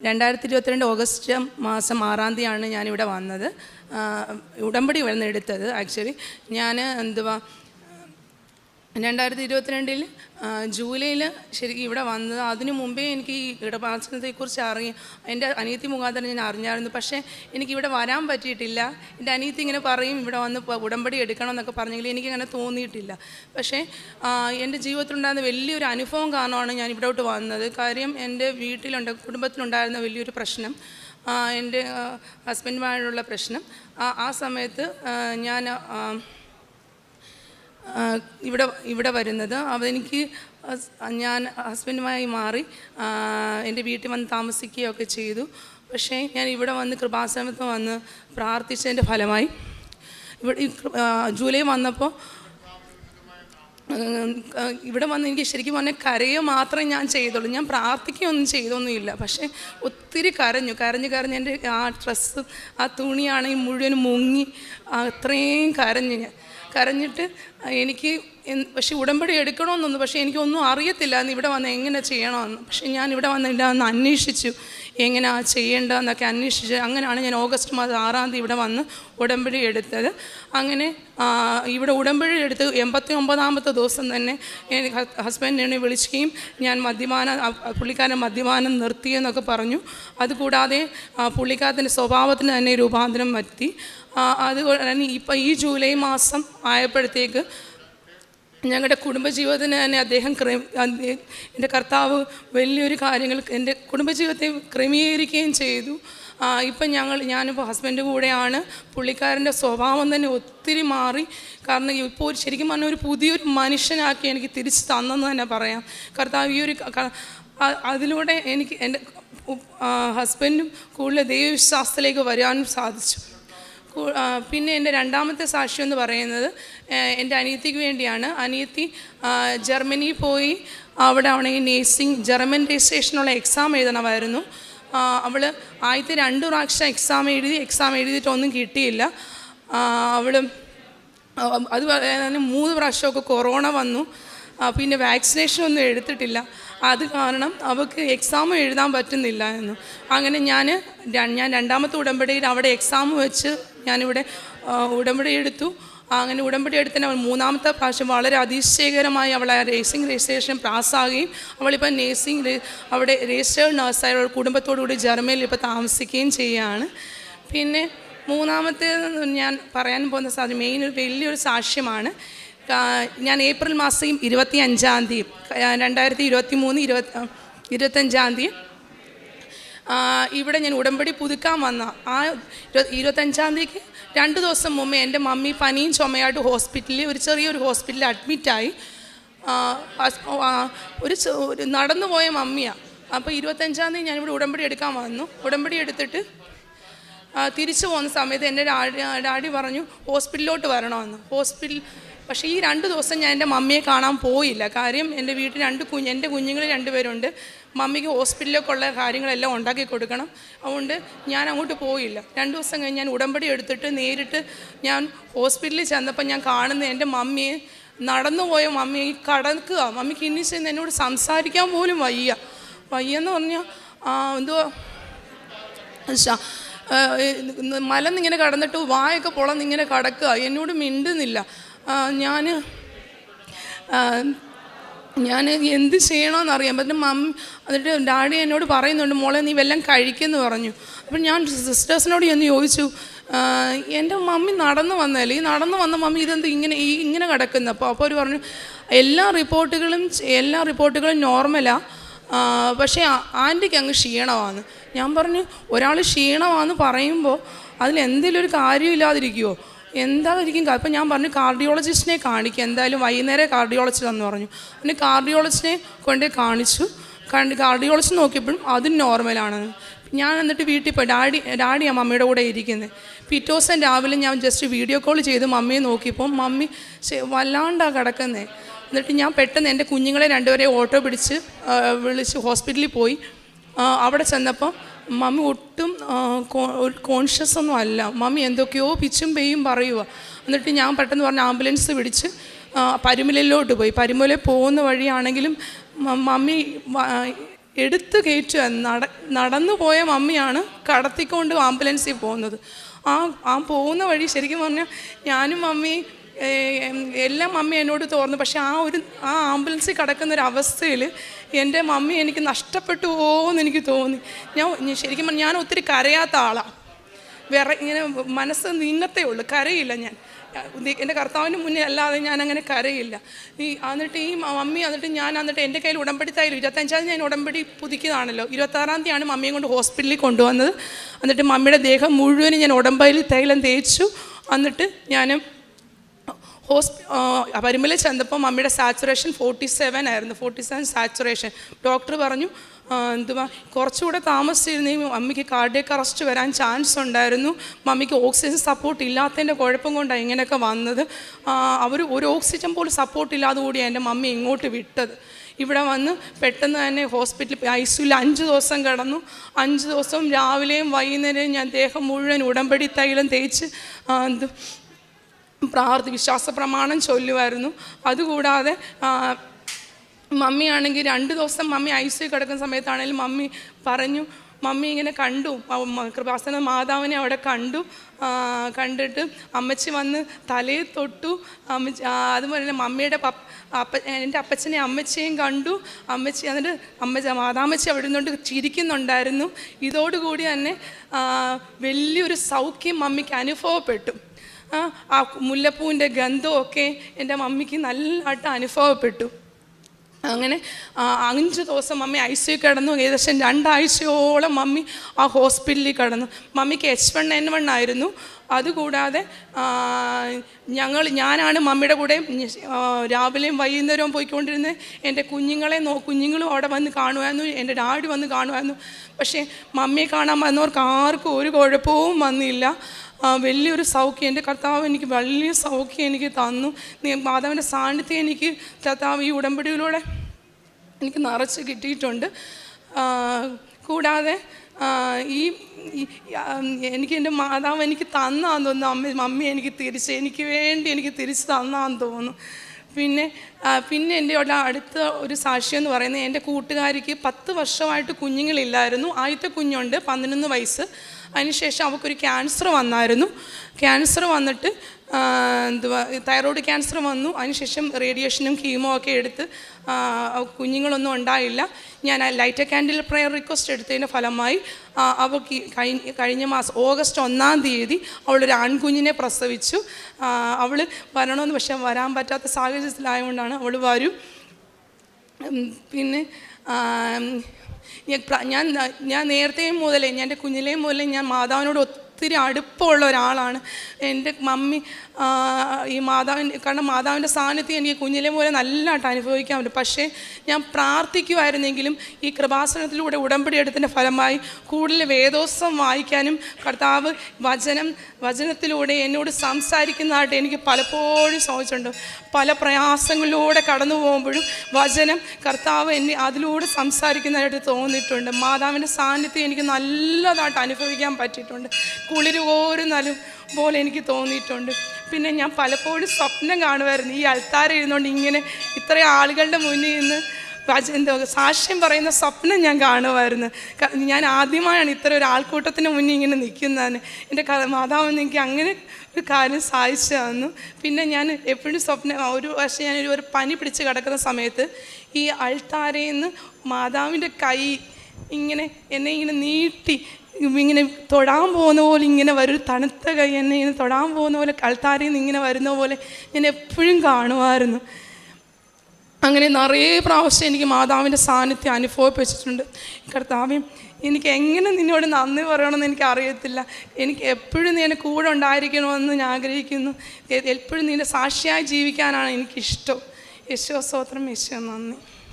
രണ്ടായിരത്തി ഇരുപത്തിരണ്ട് ഓഗസ്റ്റ് മാസം ആറാം തീയതിയാണ് ഞാനിവിടെ വന്നത് ഉടമ്പടി വന്നെടുത്തത് ആക്ച്വലി ഞാൻ എന്തുവാ രണ്ടായിരത്തി ഇരുപത്തിരണ്ടിൽ ജൂലൈയിൽ ശരിക്കും ഇവിടെ വന്നത്. അതിനു മുമ്പേ എനിക്ക് ഈ ഇടപാചനത്തെക്കുറിച്ച് അറിയാം എന്റെ അനിയത്തി മുഖാന്തരം ഞാൻ അറിഞ്ഞായിരുന്നു. പക്ഷേ എനിക്ക് ഇവിടെ വരാൻ പറ്റിയിട്ടില്ല. എന്റെ അനിയത്തി ഇങ്ങനെ പറയും ഇവിടെ വന്ന് ഉടമ്പടി എടുക്കണം എന്നൊക്കെ പറഞ്ഞെങ്കിൽ എനിക്കങ്ങനെ തോന്നിയിട്ടില്ല. പക്ഷേ എന്റെ ജീവിതത്തിലുണ്ടായിരുന്ന വലിയൊരു അനുഭവം കാരണമാണ് ഞാൻ ഇവിടോട്ട് വന്നത്. കാര്യം എന്റെ വീട്ടിലുണ്ട് കുടുംബത്തിലുണ്ടായിരുന്ന വലിയൊരു പ്രശ്നം എന്റെ ഹസ്ബൻഡുമായുള്ള പ്രശ്നം. ആ സമയത്ത് ഞാൻ ഇവിടെ ഇവിടെ വരുന്നത്. അവനിക്ക് ഞാൻ ഹസ്ബൻഡുമായി മാറി എന്റെ വീട്ടിൽ വന്ന് താമസിക്കുകയൊക്കെ ചെയ്തു. പക്ഷേ ഞാൻ ഇവിടെ വന്ന് കൃപാശ്രമത്തിൽ വന്ന് പ്രാർത്ഥിച്ചതിന്റെ ഫലമായി ഇവിടെ ജൂലൈ വന്നപ്പോൾ ഇവിടെ വന്ന് എനിക്ക് ശരിക്കും പറഞ്ഞാൽ കരയുക മാത്രമേ ഞാൻ ചെയ്തുള്ളൂ. ഞാൻ പ്രാർത്ഥിക്കുകയൊന്നും ചെയ്തൊന്നുമില്ല. പക്ഷേ ഒത്തിരി കരഞ്ഞു. കരഞ്ഞു കരഞ്ഞ് എന്റെ ആ ഡ്രസ്സ് ആ തുണിയാണെങ്കിൽ മുഴുവൻ മുങ്ങി അത്രയും കരഞ്ഞു ഞാൻ. കരഞ്ഞിട്ട് എനിക്ക് പക്ഷെ ഉടമ്പടി എടുക്കണമെന്നൊന്നും പക്ഷേ എനിക്കൊന്നും അറിയത്തില്ല. എന്ന് ഇവിടെ വന്ന് എങ്ങനെ ചെയ്യണമെന്ന്? പക്ഷേ ഞാൻ ഇവിടെ വന്ന് ഇവിടെ വന്ന് അന്വേഷിച്ചു. എങ്ങനെയാ ചെയ്യേണ്ടതെന്നൊക്കെ അന്വേഷിച്ച് അങ്ങനെയാണ് ഞാൻ ഓഗസ്റ്റ് മാസം ആറാം തീയതി ഇവിടെ വന്ന് ഉടമ്പടി എടുത്തത്. അങ്ങനെ ഇവിടെ ഉടമ്പടി എടുത്ത് എൺപത്തി ഒമ്പതാമത്തെ ദിവസം തന്നെ ഹസ്ബൻഡ് എന്നെ വിളിക്കുകയും ഞാൻ മദ്യപാനം പുള്ളിക്കാരൻ മദ്യപാനം നിർത്തിയെന്നൊക്കെ പറഞ്ഞു. അതുകൂടാതെ പുള്ളിക്കാരത്തിന്റെ സ്വഭാവത്തിന് തന്നെ രൂപാന്തരം വരുത്തി. അതുപോലെ തന്നെ ഇപ്പം ഈ ജൂലൈ മാസം ആയപ്പോഴത്തേക്ക് ഞങ്ങളുടെ കുടുംബജീവിതത്തിന് തന്നെ അദ്ദേഹം എന്റെ കർത്താവ് വലിയൊരു കാര്യങ്ങൾ എന്റെ കുടുംബജീവിതത്തെ ക്രമീകരിക്കുകയും ചെയ്തു. ഇപ്പം ഞങ്ങൾ ഞാനിപ്പോൾ ഹസ്ബൻഡ് കൂടെയാണ്. പുള്ളിക്കാരന്റെ സ്വഭാവം തന്നെ ഒത്തിരി മാറി. കാരണം ഇപ്പോൾ ഒരു ശരിക്കും പറഞ്ഞാൽ ഒരു പുതിയൊരു മനുഷ്യനാക്കി എനിക്ക് തിരിച്ച് തന്നെന്ന് തന്നെ പറയാം. കർത്താവ് ഈ ഒരു അതിലൂടെ എനിക്ക് എന്റെ ഹസ്ബൻഡും കൂടുതൽ ദൈവവിശ്വാസത്തിലേക്ക് വരാനും സാധിച്ചു. പിന്നെ എന്റെ രണ്ടാമത്തെ സാക്ഷ്യം എന്ന് പറയുന്നത് എന്റെ അനിയത്തിക്ക് വേണ്ടിയാണ്. അനിയത്തി ജർമ്മനി പോയി അവിടെ ആണെങ്കിൽ നേഴ്സിംഗ് ജർമ്മൻ രജിസ്ട്രേഷനുള്ള എക്സാം എഴുതണമായിരുന്നു. അവൾ ആദ്യത്തെ രണ്ട് പ്രാവശ്യം എക്സാം എഴുതി എക്സാം എഴുതിയിട്ടൊന്നും കിട്ടിയില്ല. അവൾ അത് പറയാൻ മൂന്ന് പ്രാവശ്യമൊക്കെ കൊറോണ വന്നു. പിന്നെ വാക്സിനേഷൻ ഒന്നും എടുത്തിട്ടില്ല. അത് കാരണം അവൾക്ക് എക്സാം എഴുതാൻ പറ്റുന്നില്ല എന്ന്. അങ്ങനെ ഞാൻ ഞാൻ രണ്ടാമത്തെ ഉടമ്പടിയിൽ അവിടെ എക്സാം വെച്ച് ഞാനിവിടെ ഉടമ്പടി എടുത്തു. അങ്ങനെ ഉടമ്പടി എടുത്തതിന് അവൾ മൂന്നാമത്തെ പ്രാവശ്യം വളരെ അതിശയകരമായി അവൾ ആ റേസിംഗ് രജിസ്ട്രേഷൻ പാസ്സാകുകയും അവളിപ്പോൾ നേഴ്സിംഗ് അവിടെ രജിസ്റ്റേഡ് നേഴ്സായ അവൾ കുടുംബത്തോടു കൂടി ജർമ്മനിയിൽ ഇപ്പോൾ താമസിക്കുകയും ചെയ്യുകയാണ്. പിന്നെ മൂന്നാമത്തെ ഞാൻ പറയാൻ പോകുന്ന സാധ്യത മെയിൻ ഒരു വലിയൊരു സാക്ഷ്യമാണ്. ഞാൻ ഏപ്രിൽ മാസം ഇരുപത്തി അഞ്ചാം തീയതി രണ്ടായിരത്തി ഇരുപത്തി മൂന്ന് ഇരുപത്തി ഇരുപത്തഞ്ചാം തീയതി ഇവിടെ ഞാൻ ഉടമ്പടി പുതുക്കാൻ വന്ന. ആ ഇരു- ഇരുപത്തഞ്ചാം തീയതിക്ക് രണ്ട് ദിവസം മുമ്പേ എന്റെ മമ്മി പനിയും ചുമയായിട്ട് ഹോസ്പിറ്റലിൽ ഒരു ചെറിയൊരു ഹോസ്പിറ്റലിൽ അഡ്മിറ്റായി. ഒരു നടന്നു പോയ മമ്മിയാണ് അപ്പോൾ ഇരുപത്തഞ്ചാം തീയതി ഞാനിവിടെ ഉടമ്പടി എടുക്കാൻ വന്നു. ഉടമ്പടി എടുത്തിട്ട് തിരിച്ചു പോകുന്ന സമയത്ത് എന്റെ ഡാഡി ഡാഡി പറഞ്ഞു ഹോസ്പിറ്റലിലോട്ട് വരണമെന്ന്. ഹോസ്പിറ്റൽ പക്ഷേ ഈ രണ്ട് ദിവസം ഞാൻ എന്റെ മമ്മിയെ കാണാൻ പോയില്ല. കാര്യം എന്റെ വീട്ടിൽ രണ്ട് കുഞ്ഞ് എന്റെ കുഞ്ഞുങ്ങൾ രണ്ടുപേരുണ്ട് മമ്മിക്ക് ഹോസ്പിറ്റലിലേക്കുള്ള കാര്യങ്ങളെല്ലാം ഉണ്ടാക്കി കൊടുക്കണം. അതുകൊണ്ട് ഞാൻ അങ്ങോട്ട് പോയില്ല. രണ്ട് ദിവസം കഴിഞ്ഞ് ഞാൻ ഉടമ്പടി എടുത്തിട്ട് നേരിട്ട് ഞാൻ ഹോസ്പിറ്റലിൽ ചെന്നപ്പോൾ ഞാൻ കാണുന്ന എന്റെ മമ്മിയെ നടന്നു പോയ മമ്മി കടക്കുക മമ്മിക്ക് ഇനി ചെന്ന് എന്നോട് സംസാരിക്കാൻ പോലും വയ്യ. വയ്യെന്ന് പറഞ്ഞാൽ എന്തുവാ മലന്നിങ്ങനെ കടന്നിട്ട് വായൊക്കെ പൊളന്നിങ്ങനെ കടക്കുക. എന്നോട് മിണ്ടുന്നില്ല. ഞാൻ ഞാൻ എന്ത് ചെയ്യണമെന്ന് അറിയാൻ പറ്റും മമ്മി എന്നിട്ട് ഡാഡി എന്നോട് പറയുന്നുണ്ട് മോളെ നീ വല്ലതും കഴിക്കുമെന്ന് പറഞ്ഞു. അപ്പം ഞാൻ സിസ്റ്റേഴ്സിനോട് ചെന്ന് ചോദിച്ചു എന്റെ മമ്മി നടന്നു വന്നല്ലേ ഈ നടന്നു വന്ന മമ്മി ഇതെന്ത് ഇങ്ങനെ ഈ ഇങ്ങനെ കിടക്കുന്നു? അപ്പോൾ അപ്പോൾ അവർ പറഞ്ഞു എല്ലാ റിപ്പോർട്ടുകളും എല്ലാ റിപ്പോർട്ടുകളും നോർമലാണ് പക്ഷേ ആന്റിക്ക് അങ്ങ് ക്ഷീണമാണ് ഞാൻ പറഞ്ഞു ഒരാൾ ക്ഷീണമാണെന്ന് പറയുമ്പോൾ അതിലെന്തെങ്കിലും ഒരു കാര്യമില്ലാതിരിക്കുമോ എന്താതിരിക്കും അപ്പം ഞാൻ പറഞ്ഞു കാർഡിയോളജിസ്റ്റിനെ കാണിക്കുക. എന്തായാലും വൈകുന്നേരം കാർഡിയോളജിസ്റ്റ് എന്ന് പറഞ്ഞു. പിന്നെ കാർഡിയോളജിസ്റ്റിനെ കൊണ്ട് കാണിച്ചു. കണ്ട് കാർഡിയോളജിസ്റ്റ് നോക്കിയപ്പോഴും അതും നോർമലാണ് ഞാൻ എന്നിട്ട് വീട്ടിൽ പോയി. ഡാഡി ഡാഡിയാണ് മമ്മിയുടെ കൂടെ ഇരിക്കുന്നത് പിറ്റേ രാവിലെ ഞാൻ ജസ്റ്റ് വീഡിയോ കോൾ ചെയ്ത് മമ്മിയെ നോക്കിയപ്പോൾ മമ്മി വല്ലാണ്ടാണ് കിടക്കുന്നത് എന്നിട്ട് ഞാൻ പെട്ടെന്ന് എന്റെ കുഞ്ഞുങ്ങളെ രണ്ടുപേരെ ഓട്ടോ പിടിച്ച് വിളിച്ച് ഹോസ്പിറ്റലിൽ പോയി. അവിടെ ചെന്നപ്പം മമ്മി ഒട്ടും കോൺഷ്യസ് ഒന്നും അല്ല. മമ്മി എന്തൊക്കെയോ പിച്ചും പെയ്യും പറയുക എന്നിട്ട് ഞാൻ പെട്ടെന്ന് പറഞ്ഞ ആംബുലൻസ് പിടിച്ച് പരുമലയിലോട്ട് പോയി. പരുമലയിൽ പോകുന്ന വഴിയാണെങ്കിലും മമ്മി എടുത്ത് കയറ്റുക നട നടന്നു പോയ മമ്മിയാണ് കടത്തിക്കൊണ്ട് ആംബുലൻസിൽ പോകുന്നത്. ആ ആ പോകുന്ന വഴി ശരിക്കും പറഞ്ഞാൽ ഞാനും മമ്മിയും ഏഹ്, എല്ലാം മമ്മി എന്നോട് തോന്നുന്നു പക്ഷേ ആ ഒരു ആ ആംബുലൻസിൽ കിടക്കുന്ന ഒരു അവസ്ഥയിൽ എന്റെ മമ്മി എനിക്ക് നഷ്ടപ്പെട്ടു പോകുമെന്ന് എനിക്ക് തോന്നി. ഞാൻ ശരിക്കും ഞാൻ ഒത്തിരി കരയാത്ത ആളാണ് വേറെ ഇങ്ങനെ മനസ്സ് നീങ്ങത്തേ ഉള്ളൂ. കരയില്ല ഞാൻ. എന്റെ കർത്താവിന് മുന്നേ അല്ലാതെ ഞാൻ അങ്ങനെ കരയില്ല. ഈ എന്നിട്ട് ഈ മമ്മി എന്നിട്ട് ഞാൻ എന്നിട്ട് എന്റെ കയ്യിൽ ഉടമ്പടി തൈലം ഇരുപത്തഞ്ചാം ഞാൻ ഉടമ്പടി പുതുക്കിയതാണല്ലോ. ഇരുപത്താറാം തീയതിയാണ് മമ്മിയെ കൊണ്ട് ഹോസ്പിറ്റലിൽ കൊണ്ടുവന്നത്. എന്നിട്ട് മമ്മിയുടെ ദേഹം മുഴുവനും ഞാൻ ഉടമ്പയിൽ തൈലം തേച്ചു. എന്നിട്ട് ഞാൻ ഹോസ്പി പരിമല ചെന്നപ്പോൾ മമ്മിയുടെ സാച്ചുറേഷൻ ഫോർട്ടി സെവൻ ആയിരുന്നു. Forty seven saturation. ഡോക്ടർ പറഞ്ഞു എന്തുവാ കുറച്ചുകൂടെ താമസിച്ചിരുന്നെങ്കിൽ മമ്മിക്ക് കാർഡിയക്ക് അറസ്റ്റ് വരാൻ ചാൻസ് ഉണ്ടായിരുന്നു. മമ്മിക്ക് ഓക്സിജൻ സപ്പോർട്ട് ഇല്ലാത്തതിന്റെ കുഴപ്പം കൊണ്ടാണ് ഇങ്ങനെയൊക്കെ വന്നത്. അവർ ഒരു ഓക്സിജൻ പോലും സപ്പോർട്ട് ഇല്ലാതെ കൂടിയാണ് എന്റെ മമ്മി ഇങ്ങോട്ട് വിട്ടത്. ഇവിടെ വന്ന് പെട്ടെന്ന് തന്നെ ഹോസ്പിറ്റലിൽ ഐ സിയിൽ അഞ്ച് ദിവസം കിടന്നു. അഞ്ച് ദിവസം രാവിലെയും വൈകുന്നേരവും ഞാൻ ദേഹം മുഴുവൻ ഉടമ്പടി തൈലം തേച്ച് എന്ത് പ്രാർത്ഥി വിശ്വാസ പ്രമാണം ചൊല്ലുമായിരുന്നു അതുകൂടാതെ മമ്മിയാണെങ്കിൽ രണ്ട് ദിവസം മമ്മി ഐ സി കിടക്കുന്ന സമയത്താണെങ്കിലും മമ്മി പറഞ്ഞു മമ്മി ഇങ്ങനെ കണ്ടു കൃപാസന മാതാവിനെ അവിടെ കണ്ടു കണ്ടിട്ട് അമ്മച്ചി വന്ന് തലയിൽ തൊട്ടു അമ്മച്ചി അതുപോലെ തന്നെ മമ്മിയുടെ പപ്പ അപ്പ എന്റെ അപ്പച്ചനെ അമ്മച്ചിയും കണ്ടു അമ്മച്ചി എന്നിട്ട് അമ്മച്ച മാതാമ്മച്ചി അവിടെ നിന്നുകൊണ്ട് ചിരിക്കുന്നുണ്ടായിരുന്നു. ഇതോടുകൂടി തന്നെ വലിയൊരു സൗഖ്യം മമ്മിക്ക് അനുഭവപ്പെട്ടു. ആ, മുല്ലപ്പൂവിന്റെ ഗന്ധമൊക്കെ എന്റെ മമ്മിക്ക് നല്ലതായിട്ട് അനുഭവപ്പെട്ടു. അങ്ങനെ അഞ്ച് ദിവസം മമ്മി ഐ സി കിടന്നു. ഏകദേശം രണ്ടാഴ്ചയോളം മമ്മി ആ ഹോസ്പിറ്റലിൽ കിടന്നു. മമ്മിക്ക് എച്ച് വൺ എൻ വൺ ആയിരുന്നു. അതുകൂടാതെ ഞങ്ങൾ ഞാനാണ് മമ്മിയുടെ കൂടെ രാവിലെയും വൈകുന്നേരവും പോയിക്കൊണ്ടിരുന്നത്. എന്റെ കുഞ്ഞുങ്ങളെ നോ കുഞ്ഞുങ്ങളും അവിടെ വന്ന് കാണുമായിരുന്നു എന്റെ ഡാഡി വന്ന് കാണുമായിരുന്നു പക്ഷേ മമ്മിയെ കാണാൻ വന്നവർക്ക് ആർക്കും ഒരു കുഴപ്പവും വന്നില്ല. വലിയൊരു സൗഖ്യം. എന്റെ കർത്താവ് എനിക്ക് വലിയ സൗഖ്യം എനിക്ക് തന്നു. മാതാവിന്റെ സാന്നിധ്യം എനിക്ക് കർത്താവ് ഈ ഉടമ്പടിയിലൂടെ എനിക്ക് നിറച്ച് കിട്ടിയിട്ടുണ്ട്. കൂടാതെ ഈ ഈ- എനിക്ക് എന്റെ മാതാവ് എനിക്ക് തന്നാന്ന് തോന്നുന്നു. അമ്മ മമ്മി എനിക്ക് തിരിച്ച് എനിക്ക് വേണ്ടി എനിക്ക് തിരിച്ച് തന്നാന്ന് തോന്നുന്നു. പിന്നെ പിന്നെ എന്റെ ഉള്ള അടുത്ത ഒരു സാക്ഷ്യം എന്ന് പറയുന്നത് എന്റെ കൂട്ടുകാരിക്ക് പത്ത് വർഷമായിട്ട് കുഞ്ഞുങ്ങളില്ലായിരുന്നു. ആദ്യത്തെ കുഞ്ഞുണ്ട് പതിനൊന്ന് വയസ്സ്. അതിനുശേഷം അവൾക്കൊരു ക്യാൻസർ വന്നായിരുന്നു. ക്യാൻസർ വന്നിട്ട് എന്തുവാ തൈറോയ്ഡ് ക്യാൻസർ വന്നു. അതിനുശേഷം റേഡിയേഷനും കീമോ ഒക്കെ എടുത്ത് കുഞ്ഞുങ്ങളൊന്നും ഉണ്ടായില്ല. ഞാൻ ലൈറ്റ് ക്യാൻഡിൽ പ്രയർ റിക്വസ്റ്റ് എടുത്തതിന്റെ ഫലമായി അവ കഴിഞ്ഞ മാസം ഓഗസ്റ്റ് ഒന്നാം തീയതി അവളൊരു ആൺകുഞ്ഞിനെ പ്രസവിച്ചു. അവൾ വരണമെന്ന് പക്ഷേ വരാൻ പറ്റാത്ത സാഹചര്യത്തിലായതുകൊണ്ടാണ് അവൾ വരും. പിന്നെ ഞാൻ ഞാൻ നേരത്തെയും നേരത്തെ മുതലേ ഞാൻ എന്റെ കുഞ്ഞിലേ മുതലേ ഞാൻ മാതാവിനോട് ഒത്തിരി അടുപ്പമുള്ള ഒരാളാണ്. എന്റെ മമ്മി ഈ മാതാവിന്റെ കാരണം മാതാവിന്റെ സാന്നിധ്യം എനിക്ക് കുഞ്ഞിലെ പോലെ നല്ലതായിട്ട് അനുഭവിക്കാൻ പറ്റും. പക്ഷേ ഞാൻ പ്രാർത്ഥിക്കുമായിരുന്നെങ്കിലും ഈ കൃപാസനത്തിലൂടെ ഉടമ്പടി എടുത്തതിന്റെ ഫലമായി കൂടുതൽ വേദോസം വായിക്കാനും കർത്താവ് വചനം വചനത്തിലൂടെ എന്നോട് സംസാരിക്കുന്നതായിട്ട് എനിക്ക് പലപ്പോഴും ചോദിച്ചിട്ടുണ്ട് പല പ്രയാസങ്ങളിലൂടെ കടന്നു പോകുമ്പോഴും വചനം കർത്താവ് എന്നെ അതിലൂടെ സംസാരിക്കുന്നതായിട്ട് തോന്നിയിട്ടുണ്ട്. മാതാവിന്റെ സാന്നിധ്യം എനിക്ക് നല്ലതായിട്ട് അനുഭവിക്കാൻ പറ്റിയിട്ടുണ്ട്. കുളിര് കോരുന്നാലും പോലെ എനിക്ക് തോന്നിയിട്ടുണ്ട്. പിന്നെ ഞാൻ പലപ്പോഴും സ്വപ്നം കാണുമായിരുന്നു. ഈ അൾത്താര ഇരുന്നുകൊണ്ട് ഇങ്ങനെ ഇത്രയും ആളുകളുടെ മുന്നിൽ നിന്ന് എന്തോ സാക്ഷ്യം പറയുന്ന സ്വപ്നം ഞാൻ കാണുമായിരുന്നു. ഞാൻ ആദ്യമായാണ് ഇത്ര ഒരു ആൾക്കൂട്ടത്തിന് മുന്നിൽ ഇങ്ങനെ നിൽക്കുന്നതിന് എന്റെ മാതാവ് എനിക്ക് അങ്ങനെ ഒരു കാര്യം സാധിച്ചു തന്നു. പിന്നെ ഞാൻ എപ്പോഴും സ്വപ്നം ഒരു പക്ഷേ ഞാൻ ഒരു പനി പിടിച്ച് കിടക്കുന്ന സമയത്ത് ഈ അൾത്താരയിൽ നിന്ന് മാതാവിന്റെ കൈ ഇങ്ങനെ എന്നെ ഇങ്ങനെ നീട്ടി ഇങ്ങനെ തൊടാൻ പോകുന്ന പോലെ ഇങ്ങനെ വരും. തണുത്ത കൈ എന്നെ ഇങ്ങനെ തൊടാൻ പോകുന്ന പോലെ കൽത്താരയിൽ നിന്ന് ഇങ്ങനെ വരുന്ന പോലെ ഞാൻ എപ്പോഴും കാണുമായിരുന്നു. അങ്ങനെ നിറയെ പ്രാവശ്യം എനിക്ക് മാതാവിന്റെ സാന്നിധ്യം അനുഭവപ്പെച്ചിട്ടുണ്ട് കർത്താവ്യം എനിക്ക് എങ്ങനെ നിന്നോട് നന്ദി പറയണമെന്ന് എനിക്ക് അറിയത്തില്ല എനിക്ക് എപ്പോഴും നീ എന്റെ കൂടെ ഉണ്ടായിരിക്കണമെന്ന് ഞാൻ ആഗ്രഹിക്കുന്നു. എപ്പോഴും നിന്റെ സാക്ഷിയായി ജീവിക്കാനാണ് എനിക്കിഷ്ടം. യശോ സ്തോത്രം യശോ നന്ദി.